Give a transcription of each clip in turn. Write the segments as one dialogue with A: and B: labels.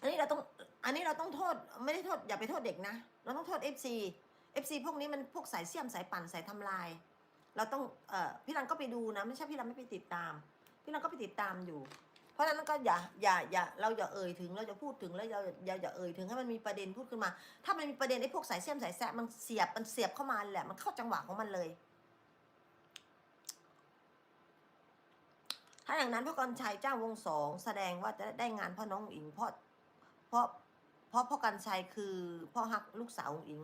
A: อันนี้เราต้อง อันนี้เราต้องโทษ ไม่ได้โทษ อย่าไปโทษเด็กนะ เราต้องโทษ FC FC พวกนี้มันพวกสายเสี่ยมสายปั่นสายทำลาย เราต้อง เอ่อ พี่รันก็ไปดูนะ ไม่ใช่พี่รันไม่ไปติดตาม พี่รันก็ไปติดตามอยู่ เพราะฉะนั้นก็อย่า อย่า อย่า เราอย่าเอ่ยถึง เราจะพูดถึงแล้วเราอย่า อย่าเอ่ยถึงให้มันมีประเด็นพูดขึ้นมา ถ้ามันมีประเด็นไอ้พวกสายเสี่ยมสายแซะมันเสียบ มันเสียบเข้ามาแหละ มันเข้าจังหวะของมันเลย ถ้าอย่างนั้นพ่อกรชัยจ้างวงสองแสดงว่าจะได้งานพ่อน้องอิงเพราะ เพราะเพราะพ่อกันชัยคือพ่อฮักลูกสาวองอิง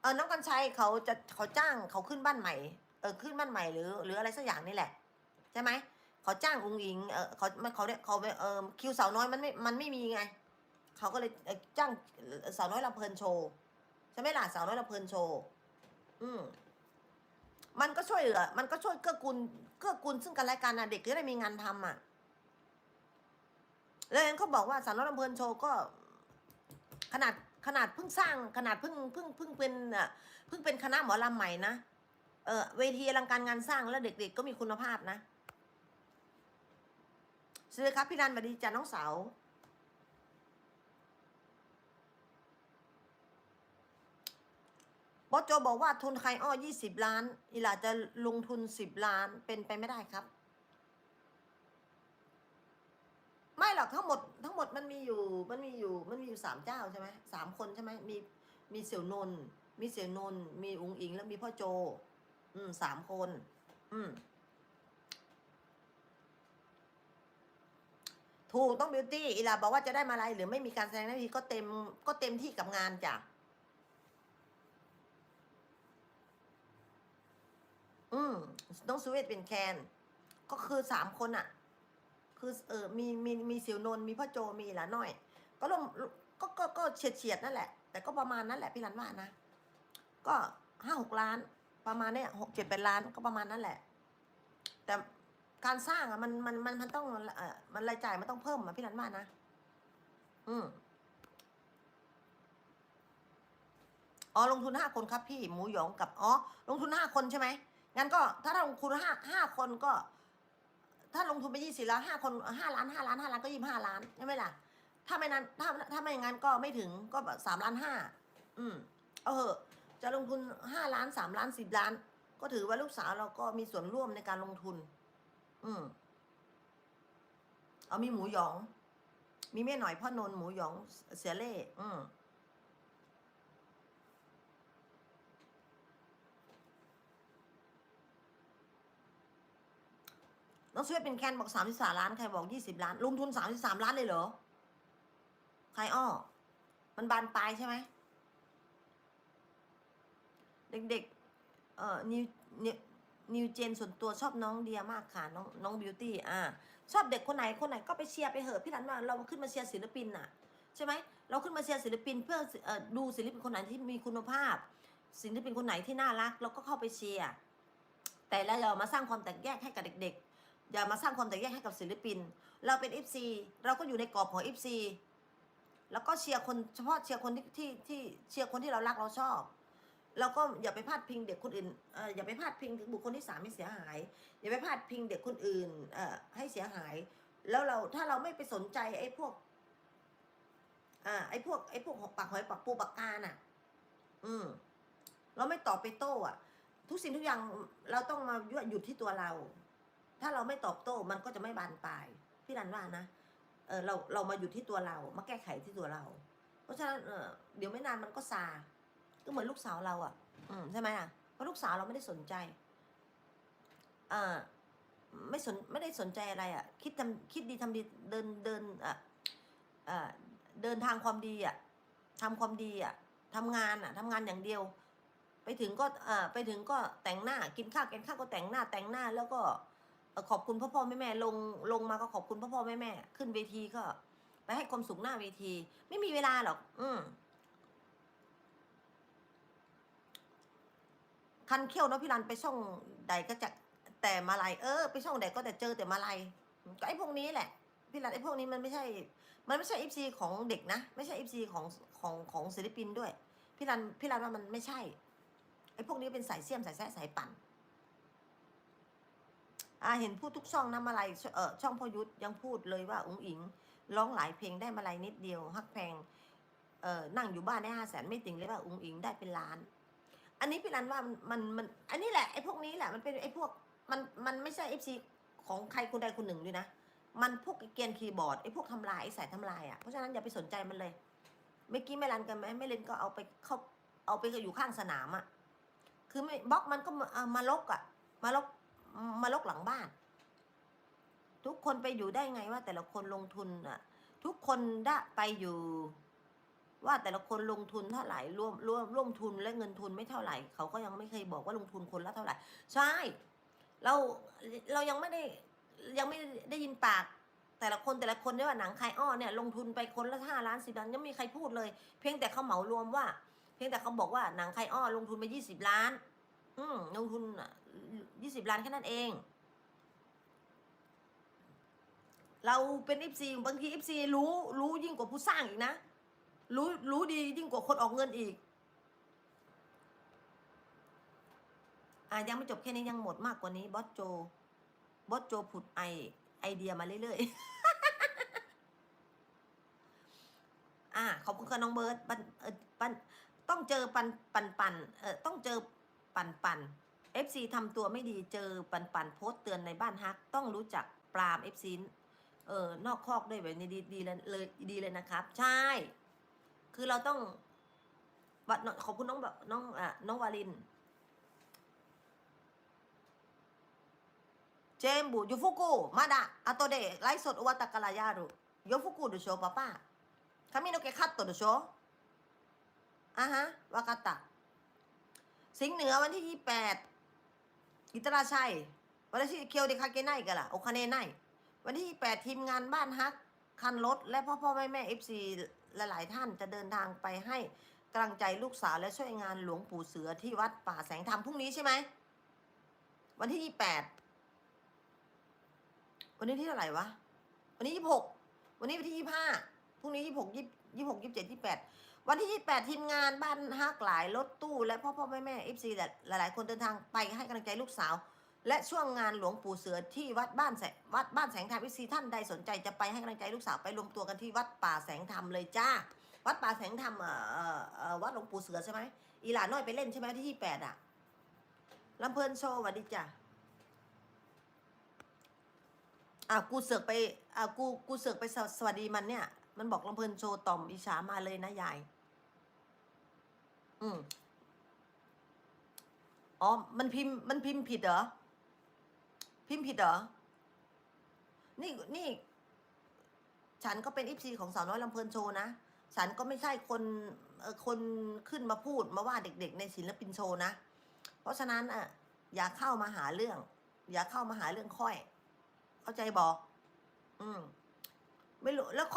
A: เออน้องกันชัยเขาจะเขาจ้างเขาขึ้นบ้านใหม่เออขึ้นบ้านใหม่หรือ หรืออะไรสักอย่างนี่แหละ ใช่ไหมเขาจ้างองค์อิงเออเขามันเขาเนี่ยเขาเออคิวสาวน้อยมันไม่มันไม่มีไงเขาก็เลยจ้างสาวน้อยลำเพลินโชว์ใช่ไหมล่ะสาวน้อยลำเพลินโชว์อืมมันก็ช่วยเหลือมันก็ช่วยเกื้อกูลเกื้อกูลซึ่งกันและกันนะเด็กจะได้มีงานทำอะ แล้วเห็นเขาบอกว่าสาวน้อยลำเพลินโชว์ก็ขนาดขนาดเพิ่งสร้างขนาดเพิ่งเพิ่งเพิ่งเป็นอะเพิ่งเป็นคณะหมอลำใหม่นะเออเวทีอลังการงานสร้างแล้วเด็ก ๆ ก็มีคุณภาพนะสวัสดีครับพี่นันสวัสดีจ้าน้องสาวบอสโจบอกว่าทุนใครอ้อยี่สิบล้านอีหลาจะลงทุนสิบล้านเป็นไปไม่ได้ครับ ไม่ หรอกทั้งหมดทั้งหมดมันมีอยู่มันมีอยู่มันมีอยู่สามเจ้าใช่ไหมสามคนใช่ไหมมีมีเสี่ยวนนมีเสี่ยวนนมีอุงอิง แล้วมีพ่อโจ อืมสามคน อืมถูกต้องบิวตี้อีลาบอกว่าจะได้มาอะไรหรือไม่มีการแสดงหน้าที่ก็เต็มก็เต็มที่กับงานจ้ะอืมน้องสวีทเป็นแคน ก็คือสามคนอะ คือเออมีมีมีเสียวนนท์มีพ่อโจมีหลานน้อย ก็ลงก็ก็ก็เฉียดเฉียดนั่นแหละ แต่ก็ประมาณนั้นแหละพี่รันว่านะ ก็ห้าหกล้าน ประมาณเนี้ยหกเจ็ดแปดล้านก็ประมาณนั้นแหละ แต่การสร้างอะมันมันมันมันต้องเออมันรายจ่ายมันต้องเพิ่มอะพี่รันว่านะ อืมอ๋อลงทุนห้าคนครับพี่หมูหยองกับอ๋อลงทุนห้าคนใช่ไหมงั้นก็ถ้าลงทุนห้าห้าคนก็ ถ้าลงทุนไปยี่สิบล้านห้าคนห้าล้านห้าล้านห้าล้านก็ยี่ห้าล้านใช่ไหมล่ะ ถ้าไม่นั้นถ้าถ้าไม่อย่างนั้นก็ไม่ถึงก็สามล้านห้าอืมเออจะลงทุนห้าล้านสามล้านสิบล้าน ก็ถือว่าลูกสาวเราก็มีส่วนร่วมในการลงทุน อืมเอามีหมูหยอง มีแม่หน่อยพ่อนนหมูหยองเสียเล่อืม น้องสวีเป็นแคนบอกสามสิบสามล้านใครบอกยี่สิบล้าน ลงทุนสามสิบสามล้านเลยเหรอ ใครอ้อ มันบานปลายใช่ไหม เด็กๆ เอ่อนิวนิวนิวเจนส่วนตัวชอบน้องเดียมากค่ะ น้องน้องบิวตี้อ่าชอบเด็กคนไหนคนไหนก็ไปเชียร์ไปเหอะพี่รันว่าเราขึ้นมาเชียร์ศิลปินน่ะ ใช่ไหมเราขึ้นมาเชียร์ศิลปิน เพื่อเอ่อดูศิลปินคนไหนที่มีคุณภาพศิลปินคนไหนที่น่ารัก เราก็เข้าไปเชียร์แต่เราอย่ามาสร้างความแตกแยกให้กับเด็กๆ อย่ามาสร้างความแตกแยกให้กับศิลปิน เราเป็น FC เราก็อยู่ในกรอบของ FC แล้วก็เชียร์คนเฉพาะเชียร์คนที่ที่ที่เชียร์คนที่เรารักเราชอบเราก็อย่าไปพาดพิงเด็กคนอื่นเอออย่าไปพาดพิงถึงบุคคลที่สามให้เสียหาย อย่าไปพาดพิงเด็กคนอื่นเออให้เสียหาย แล้วเราถ้าเราไม่ไปสนใจไอ้พวกอ่าไอ้พวกไอ้พวกปากหอยปากปูปากกาน่ะ อืม เราไม่ตอบไปโต้อะทุกสิ่งทุกอย่างเราต้องมาหยุดที่ตัวเรา ถ้าเราไม่ตอบโต้มันก็จะไม่บานปลายพี่รันว่านะเออเราเรามาอยู่ที่ตัวเรา มาแก้ไขที่ตัวเรา เพราะฉะนั้นเออเดี๋ยวไม่นานมันก็ซาก็เหมือนลูกสาวเราอะ อืมใช่ไหมอะเพราะลูกสาวเราไม่ได้สนใจเอ่าไม่สนไม่ได้สนใจอะไรอะ คิดทำคิดดีทำดีเดินเดินอะอ่าเดินทางความดีอะทำความดีอะทำงานอะทำงานอย่างเดียว ไปถึงก็อ่าไปถึงก็แต่งหน้ากินข้าวกินข้าวก็แต่งหน้าแต่งหน้าแล้วก็ ขอบคุณพ่อพ่อแม่แม่ลงลงมาก็ขอบคุณพ่อพ่อแม่แม่ขึ้นเวทีก็ ไปให้ความสุขหน้าเวที ไม่มีเวลาหรอก อืมคันเขี้ยวเนาะพี่รันไปช่องใดก็จะแต่มาลายเออไปช่องใดก็แต่เจอแต่มาลายก็ไอ้พวกนี้แหละพี่รันไอ้พวกนี้มันไม่ใช่ มันไม่ใช่เอฟซีของเด็กนะไม่ใช่เอฟซีของของของศิลปินด้วย พี่รันพี่รันว่ามันไม่ใช่ไอ้พวกนี้เป็นสายเสี่ยมสายแซะสายปั่น อาเห็นพูดทุกช่องนะมาลายเออช่องพยุทธยังพูดเลยว่าอุ๋งอิงร้องหลายเพลงได้มาลัยนิดเดียวฮักแพงเออนั่งอยู่บ้านได้ห้าแสนไม่ติงเลยว่าอุ้งอิงได้เป็นล้าน อันนี้พี่รันว่ามันมัน อันนี้แหละไอ้พวกนี้แหละมันเป็นไอ้พวกมันมันไม่ใช่เอฟซีของใครคนใดคนหนึ่งด้วยนะมันพวกเกียนคีย์บอร์ดไอ้พวกทำลายไอ้สายทำลายอะเพราะฉะนั้นอย่าไปสนใจมันเลยเมื่อกี้ไม่รันกันไหมไม่เล่นก็เอาไปเข้าเอาไปอยู่ข้างสนามอะคือไม่บล็อกมันก็มาเอามาลกอะ มาลก มาลกหลังบ้าน ทุกคนไปอยู่ได้ไงว่าแต่ละคนลงทุนอะ ทุกคนได้ไปอยู่ ว่าแต่ละคนลงทุนเท่าไหร่ร่วมร่วมร่วมทุนและเงินทุนไม่เท่าไหร่ เขาก็ยังไม่เคยบอกว่าลงทุนคนละเท่าไหร่ ใช่ เราเรายังไม่ได้ยังไม่ได้ยินปากแต่ละคนแต่ละคนด้วยว่าหนังใครอ้อเนี่ยลงทุนไปคนละห้าล้านสิบล้านยังไม่มีใครพูดเลย เพียงแต่เขาเหมารวมว่า เพียงแต่เขาบอกว่าหนังใครอ้อลงทุนไปยี่สิบล้าน อืมลงทุน ยี่สิบล้านแค่นั้นเอง เราเป็นอิฟซีบางทีอิฟซีรู้รู้ยิ่งกว่าผู้สร้างอีกนะ รู้รู้ดียิ่งกว่าคนออกเงินอีกอะยังไม่จบแค่นี้ยังหมดมากกว่านี้บอสโจบอสโจผุดไอไอเดียมาเรื่อยๆ อะขอบคุณค่ะน้องเบิร์ตปันเออปันต้องเจอปันปันปันเออต้องเจอปันปัน เอฟซีทำตัวไม่ดีเจอปันปันโพสเตือนในบ้านฮัก ต้องรู้จักปราม FC เออนอกคอกด้วยแบบนี้ดีดีเลยดีเลยนะครับ ใช่ คือเราต้องบัดขอบคุณน้องแบบน้องอะน้องวาลิน เจมบูยูฟุกุมาดะอาโตเดะไลฟ์สดอวตากะลายารุยูฟุกุดูโชป้าป้าคามิโนเกะคัตโตดูโชอะฮะวากาตะสิงเหนือวันที่ยี่แปด อิตราชัยวันที่เคียวเดคาเกไนกันล่ะโอคาเนไนวันที่แปดทีมงานบ้านฮัก คันรถ และพ่อพ่อแม่แม่เอฟซีหลาย ๆ ท่านจะเดินทางไปให้กำลังใจลูกสาวและช่วยงานหลวงปู่เสือที่วัดป่าแสงธรรมพรุ่งนี้ใช่ไหม วันที่นี่แปดวันนี้ที่เท่าไหร่วะ วันนี้ยี่หกวันนี้วันที่ยี่ห้าพรุ่งนี้ยี่หกยี่หกยี่26 20 26 27 28 วันที่ยี่แปดทีมงานบ้านฮักหลายรถตู้ และพ่อพ่อแม่แม่เอฟซีหลาย ๆ คนเดินทางไปให้กำลังใจลูกสาว และช่วงงานหลวงปู่เสือที่วัดบ้านแสงวัดบ้านแสงธรรมวิซีท่านใดสนใจจะไปให้กำลังใจลูกสาวไปรวมตัวกันที่วัดป่าแสงธรรมเลยจ้า วัดป่าแสงธรรมเอ่อเอ่อวัดหลวงปู่เสือใช่ไหมอีหลานน้อยไปเล่นใช่ไหมที่ยี่แปดอะลำเพลินโชว์สวัสดีจ้าอะกูเสือกไปอะกูกูเสือกไปสวัสดีมันเนี่ย มันบอกลำเพลินโชว์ต่อมอิฉามาเลยนะยาย อืมอ๋อ มันพิมพ์ มันพิมพ์ผิดเหรอ พิมพ์ผิดเหรอ นี่ นี่ ฉันก็เป็นอิฟซีของสาวน้อยลำเพลินโชว์นะ ฉันก็ไม่ใช่คนเออคนขึ้นมาพูดมาว่าเด็กๆ ในศิลปินโชว์นะ เพราะฉะนั้นอะ อย่าเข้ามาหาเรื่อง อย่าเข้ามาหาเรื่องค่อย เข้าใจบอก อืม ไม่รู้ แล้วค่อย